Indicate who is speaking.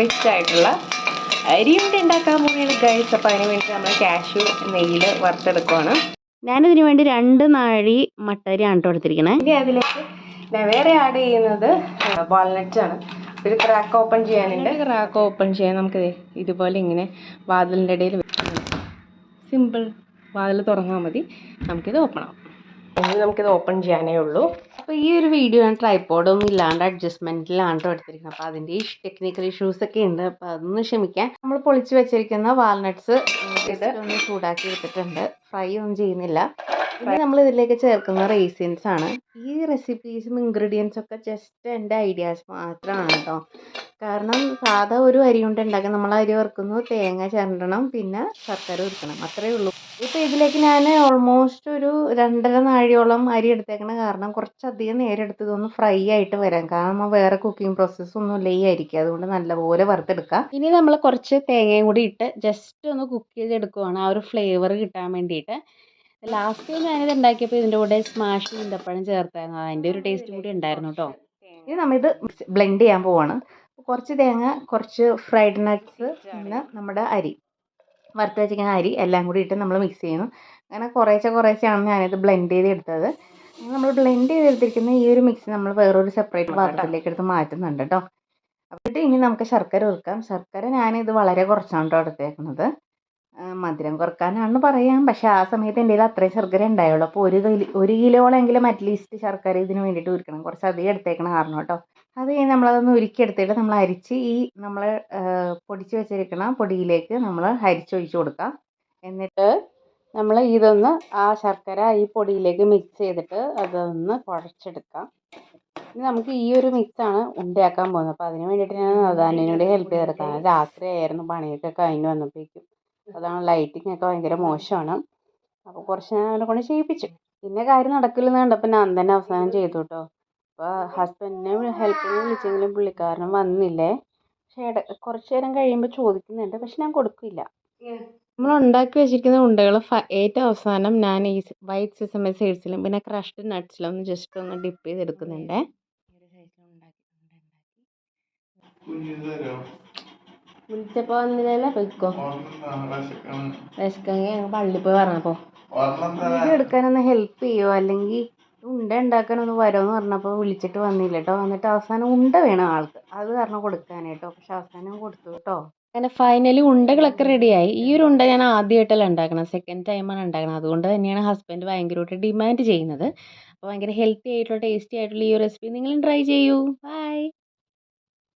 Speaker 1: Rich ആയിട്ടുള്ള കൊണ്ട് ഉണ്ടാക്കാൻ പോവുകയാണ് ഗൈസ് അപ്പോൾ അതിന് വേണ്ടി നമ്മൾ കാഷ്യൂ നെയ്യിൽ വറുത്തെടുക്കുവാണ്.
Speaker 2: ഞാനിതിന് വേണ്ടി രണ്ട് നാഴി മട്ടരിയാണ് കേട്ടോ എടുത്തിരിക്കണേ.
Speaker 1: ഇനി അതിലേക്ക് ഞാൻ വേറെ ആഡ് ചെയ്യുന്നത് വാൾനട്ട്സ് ആണ്. ഒരു ക്രാക്ക് ഓപ്പൺ ചെയ്യാനുണ്ട്. ക്രാക്ക് ഓപ്പൺ ചെയ്യാൻ നമുക്ക് ഇതുപോലെ ഇങ്ങനെ വാതിലിന്റെ ഇടയിൽ സിമ്പിൾ വാതിൽ തുറന്നാൽ മതി. നമുക്കിത് ഓപ്പൺ ആവും. ഇനി നമുക്കിത് ഓപ്പൺ ചെയ്യാനേ ഉള്ളൂ.
Speaker 2: അപ്പോൾ ഈ ഒരു വീഡിയോ ഞാൻ ട്രൈപ്പോഡൊന്നും ഇല്ലാണ്ട് അഡ്ജസ്റ്റ്മെന്റിലാണ് എടുത്തിരിക്കുന്നത്. അപ്പോൾ അതിന്റെ ഈ ടെക്നിക്കൽ ഇഷ്യൂസ് ഒക്കെ ഉണ്ട്. അപ്പോൾ അതൊന്ന് ക്ഷമിക്കാൻ നമ്മൾ പൊളിച്ച് വെച്ചിരിക്കുന്ന വാൾനട്ട്സ് ഇത് ഒന്ന് ചൂടാക്കി എടുത്തിട്ടുണ്ട്. ഫ്രൈ ഒന്നും ചെയ്യുന്നില്ല. ഇനി നമ്മൾ ഇതിലേക്ക് ചേർക്കുന്ന റേസിൻസ് ആണ്. ഈ റെസിപ്പീസും ഇൻഗ്രീഡിയൻസ് ഒക്കെ ജസ്റ്റ് എന്റെ ഐഡിയാസ് മാത്രമാണ് കേട്ടോ കാരണം സാധാ ഒരു അരി കൊണ്ട് ഉണ്ടാക്കാൻ നമ്മൾ അരി വറുക്കുന്നു തേങ്ങ ചിരണ്ടണം പിന്നെ ശർക്കര ഉരുക്കണം അത്രയേ ഉള്ളൂ. ഈ ഇതിലേക്ക് ഞാൻ ഓൾമോസ്റ്റ് ഒരു രണ്ടര നാഴിയോളം അരി എടുത്തേക്കണ കാരണം കുറച്ചധികം നേരം എടുത്ത് ഇതൊന്ന് ഫ്രൈ ആയിട്ട് വരാം. കാരണം വേറെ കുക്കിംഗ് പ്രോസസ്സ് ഒന്നും ഇല്ല ഈ അരിക്ക്. അതുകൊണ്ട് നല്ലപോലെ വറുത്തെടുക്കാം. ഇനി നമ്മൾ കുറച്ച് തേങ്ങയും കൂടി ഇട്ട് ജസ്റ്റ് ഒന്ന് കുക്ക് ചെയ്തെടുക്കുവാണ്. ആ ഒരു ഫ്ലേവർ കിട്ടാൻ വേണ്ടിയിട്ട്. ലാസ്റ്റ് ഞാനിത് ഉണ്ടാക്കിയപ്പോൾ ഇതിന്റെ കൂടെ സ്മാഷ് ഈന്തപ്പഴം ചേർത്തായിരുന്നു. അതിന്റെ ഒരു ടേസ്റ്റ് കൂടി ഉണ്ടായിരുന്നു കേട്ടോ
Speaker 1: ഇനി നമ്മളിത് ബ്ലെൻഡ് ചെയ്യാൻ പോവാണ്. കുറച്ച് തേങ്ങ കുറച്ച് ഫ്രൈഡ് നട്ട്സ് പിന്നെ നമ്മുടെ അരി. വറുത്ത് വെച്ചിരിക്കുന്ന അരി എല്ലാം കൂടി ഇട്ട് നമ്മൾ മിക്സ് ചെയ്യുന്നു. അങ്ങനെ കുറേശ്ശെ കുറേശ്ശെയാണ് ഞാനിത് ബ്ലെൻഡ് ചെയ്തെടുത്തത്. നമ്മൾ ബ്ലെൻഡ് ചെയ്തെടുത്തിരിക്കുന്ന ഈ ഒരു മിക്സ് നമ്മൾ വേറൊരു സെപ്പറേറ്റ് പാത്രത്തിലേക്ക് എടുത്ത് മാറ്റുന്നുണ്ട് കേട്ടോ അപ്പോൾ ഇനി നമുക്ക് ശർക്കര ഉരുക്കാം ശർക്കര ഞാനിത് വളരെ കുറച്ചാണ് കേട്ടോ എടുത്തേക്കുന്നത്. മധുരം കുറക്കാനാണെന്ന് പറയാം. പക്ഷേ ആ സമയത്ത് എന്റെ കയ്യിൽ അത്രയും ശർക്കര ഉണ്ടായുള്ളൂ. അപ്പോൾ ഒരു കിലോ ഒരു കിലോളെങ്കിലും അറ്റ്ലീസ്റ്റ് ശർക്കര ഇതിന് വേണ്ടിയിട്ട് ഉരുക്കണം. കുറച്ച് അധികം എടുത്തേക്കണം കാരണം കേട്ടോ. അത് കഴിഞ്ഞ് നമ്മളതൊന്ന് ഉരുക്കിയെടുത്തിട്ട് നമ്മൾ അരിച്ച് ഈ നമ്മൾ പൊടിച്ച് വെച്ചിരിക്കണ പൊടിയിലേക്ക് നമ്മൾ അരിച്ചൊഴിച്ച് കൊടുക്കാം എന്നിട്ട്
Speaker 2: നമ്മൾ ഇതൊന്ന് ആ ശർക്കര ഈ പൊടിയിലേക്ക് മിക്സ് ചെയ്തിട്ട് അതൊന്ന് കുഴച്ചെടുക്കാം ഇനി നമുക്ക് ഈ ഒരു മിക്സാണ് ഉണ്ടാക്കാൻ പോകുന്നത്. അപ്പോൾ അതിന് വേണ്ടിയിട്ട് ഞാൻ അതാനോട് ഹെൽപ്പ് ചെയ്തെടുക്കാം രാത്രി ആയിരുന്നു പണിയൊക്കെ കഴിഞ്ഞ് വന്നപ്പോഴേക്കും. അതാണ് ലൈറ്റിംഗ് ഒക്കെ ഭയങ്കര മോശമാണ്. അപ്പോൾ കുറച്ച് ഞാൻ അവനെ കൊണ്ട് ചെയ്യിപ്പിച്ചു. പിന്നെ കാര്യം നടക്കില്ലെന്ന് കണ്ടപ്പോൾ ഞാൻ തന്നെ അവസാനം ചെയ്തു കേട്ടോ അപ്പോൾ ഹസ്ബൻഡിനെ ഹെൽപ്പിന് വിളിച്ചെങ്കിലും പുള്ളിക്കാരൻ വന്നില്ലേ? പക്ഷേ ഇട കുറച്ച് നേരം കഴിയുമ്പോൾ ചോദിക്കുന്നുണ്ട്. പക്ഷെ ഞാൻ കൊടുക്കില്ല. നമ്മൾ ഉണ്ടാക്കി വെച്ചിരിക്കുന്ന ഉണ്ടകൾ ഏറ്റവും അവസാനം ഞാൻ ഈ വൈറ്റ് സിസമ സൈഡ്സിലും പിന്നെ ക്രഷ്ഡ് നട്ട്സിലും ഒന്ന് ജസ്റ്റ് ഒന്ന് ഡിപ്പ് ചെയ്തെടുക്കുന്നുണ്ട്. വിളിച്ചപ്പോൾ വന്നില്ലല്ലോ? പോയിക്കോ. വിശക്കെങ്കിൽ ഞങ്ങൾ പള്ളി പോയി പറഞ്ഞപ്പോ.
Speaker 1: വീഡിയോ എടുക്കാനൊന്ന് ഹെൽപ്പ് ചെയ്യോ? അല്ലെങ്കിൽ ഉണ്ട ഉണ്ടാക്കാനൊന്ന് വരുമെന്ന് പറഞ്ഞപ്പോൾ വിളിച്ചിട്ട് വന്നില്ല കേട്ടോ എന്നിട്ട് അവസാനം ഉണ്ട വേണം ആൾക്ക്. അത് കാരണം കൊടുക്കാനായിട്ടോ പക്ഷെ അവസാനം കൊടുത്തു കേട്ടോ
Speaker 2: അങ്ങനെ ഫൈനലി ഉണ്ടകളൊക്കെ റെഡിയായി ഈ ഒരു ഉണ്ട ഞാൻ ആദ്യമായിട്ടല്ല ഉണ്ടാക്കണം സെക്കൻഡ് ടൈമാണ് ഉണ്ടാക്കണം അതുകൊണ്ട് തന്നെയാണ് ഹസ്ബൻഡ് ഭയങ്കരമായിട്ട് ഡിമാൻഡ് ചെയ്യുന്നത്. അപ്പോൾ ഭയങ്കര ഹെൽത്തി ആയിട്ടുള്ള ടേസ്റ്റി ആയിട്ടുള്ള ഈ ഒരു റെസിപ്പി നിങ്ങളും ട്രൈ ചെയ്യൂ. ബൈ